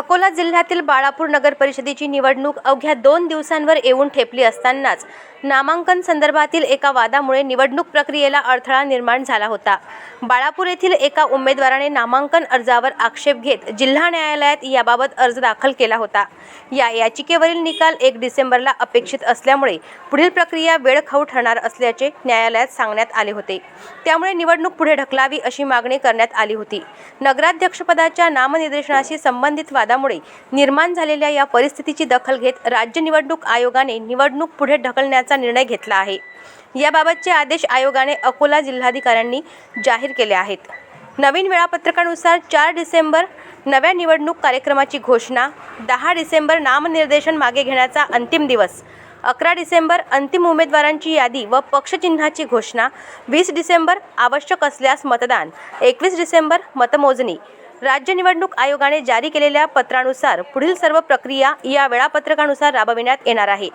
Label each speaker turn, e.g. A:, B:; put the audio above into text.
A: अकोला जिल्ह्यातील बाळापूर नगर परिषदेची निवडणूक अवघ्या दोन दिवसांवर येऊन ठेपली असतानाच नामांकन संदर्भातील एका वादामुळे निवडणूक प्रक्रियेला अडथळा निर्माण झाला होता. बाळापूर येथील एका उमेदवाराने नामांकन अर्जावर आक्षेप घेत जिल्हा न्यायालयात याबाबत अर्ज दाखल केला होता. या याचिकेवरील निकाल एक डिसेंबरला अपेक्षित असल्यामुळे पुढील प्रक्रिया वेळखाऊ ठरणार असल्याचे न्यायालयात सांगण्यात आले होते. त्यामुळे निवडणूक पुढे ढकलावी अशी मागणी करण्यात आली होती. नगराध्यक्षपदाच्या नामनिर्देशनाशी संबंधित वाद वादामुळे निर्माण झालेल्या या परिस्थितीची दखल घेत राज्य निवडणूक आयोगाने निवडणूक पुढे ढकलण्याचा निर्णय घेतला आहे. याबाबतचे आदेश आयोगाने अकोला जिल्हाधिकाऱ्यांनी जाहीर केले आहेत. नवीन वेळापत्रकानुसार चार डिसेंबर नव्या निवडणूक कार्यक्रमाची घोषणा दहा डिसेंबर नामनिर्देशन मागे घेण्याचा अंतिम दिवस अकरा डिसेंबर अंतिम उमेदवारांची यादी व पक्षचिन्हाची घोषणा वीस डिसेंबर आवश्यक असल्यास मतदान एकवीस डिसेंबर मतमोजणी राज्य निवडणूक आयोगाने जारी केलेल्या पत्रानुसार पुढील सर्व प्रक्रिया या वेळापत्रकानुसार राबविण्यात येणार आहे.